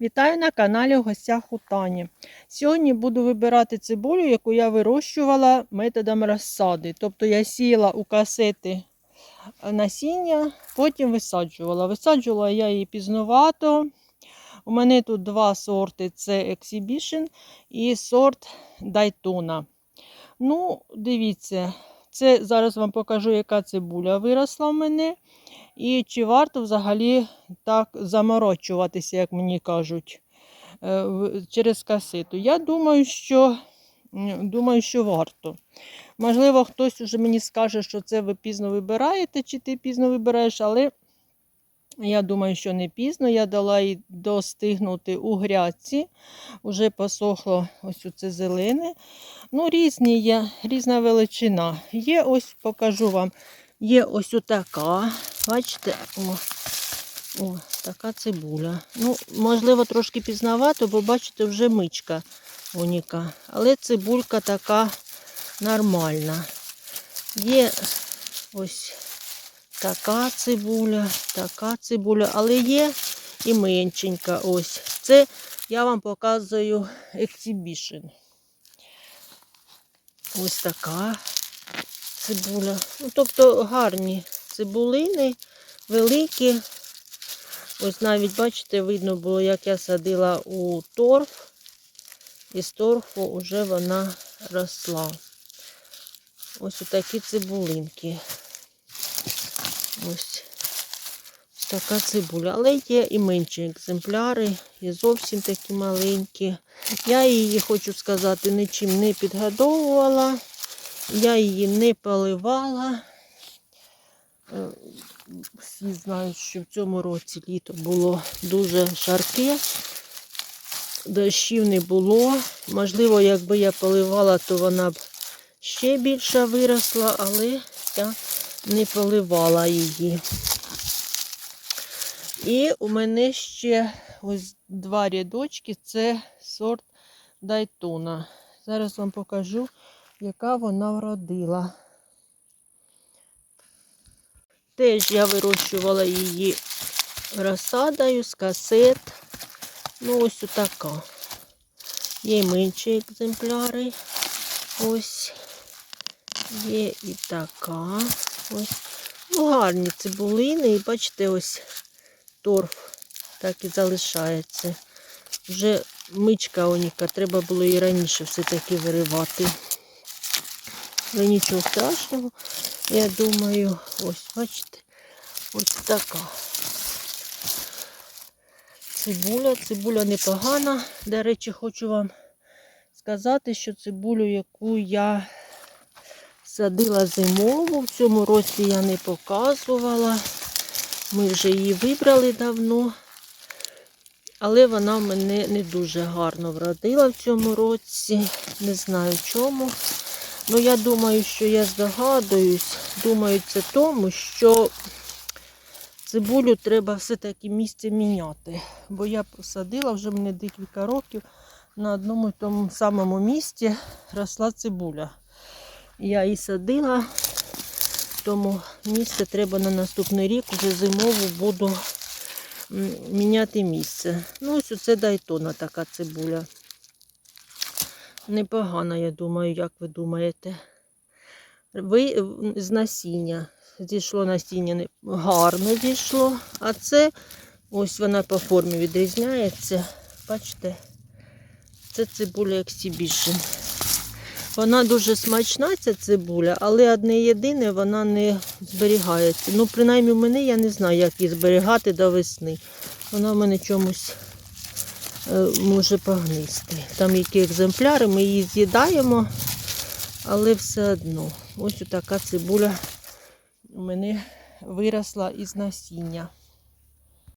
Вітаю на каналі в гостях Тані. Сьогодні буду вибирати цибулю, яку я вирощувала методом розсади. Тобто я сіяла у касети насіння, потім висаджувала. Висаджувала я її пізновато. У мене тут два сорти: це Exhibition і сорт Daytona. Ну, дивіться, це зараз вам покажу, яка цибуля виросла в мене. І чи варто взагалі так заморочуватися, як мені кажуть, е, через касету. Я думаю, що, думаю, що варто. Можливо, хтось уже мені скаже, що це ви пізно вибираєте, чи ти пізно вибираєш, але я думаю, що не пізно. Я дала їй достигнути у грядці. Уже посохло ось це зелене. Ну, різні є, різна величина. Є ось, покажу вам. Є ось отака. Бачите, о, о, така цибуля. Ну, можливо, трошки пізнавато, бо бачите, вже мичка уніка. Але цибулька така нормальна. Є ось така цибуля, така цибуля, але є і меншенька. Ось. Це я вам показую Exhibition. Ось така цибуля. Ну, тобто гарні цибулини, великі. Ось навіть, бачите, видно було, як я садила у торф. І з торфу вже вона росла. Ось такі цибулинки. Ось. Така цибуля. Але є і менші екземпляри, і зовсім такі маленькі. Я її, хочу сказати, нічим не підгодовувала. Я її не поливала. Е, Всі знають, що в цьому році літо було дуже жарке, дощів не було. Можливо, якби я поливала, то вона б ще більше виросла, але я не поливала її. І у мене ще ось два рядочки це сорт Дайтона. Зараз вам покажу, яка вона вродила. Теж я вирощувала її розсадою з касет. Ну, ось така. Є менші екземпляри. Ось. Є і така. Ось. Ну, гарні цибулини. І бачите, ось торф так і залишається. Вже мичка оніка, треба було і раніше все-таки виривати. Але нічого страшного. Я думаю, ось, бачите, ось така. Цибуля, цибуля непогана. До речі, хочу вам сказати, що цибулю, яку я садила зимову, в цьому році я не показувала. Ми вже її вибрали давно. Але вона в мене не дуже гарно вродила в цьому році. Не знаю чому. Ну, я думаю, що я здогадуюсь. Думаю, це тому, що цибулю треба все-таки місце міняти. Бо я посадила вже в мене декілька років на одному і тому самому місці росла цибуля. Я її садила, тому місце треба на наступний рік, вже зимову буду міняти місце. Ну, ось оце дайтона така цибуля. Непогана, я думаю, як ви думаєте. Ви з насіння. Зійшло насіння гарно зійшло. А це ось вона по формі відрізняється. Бачите? Це цибуля як Exhibition. Вона дуже смачна, ця цибуля, але одне єдине вона не зберігається. Ну, принаймні, в мене я не знаю, як її зберігати до весни. Вона в мене чомусь е, може погнисти. Там які екземпляри, ми її з'їдаємо, але все одно. Ось така цибуля у мене виросла із насіння.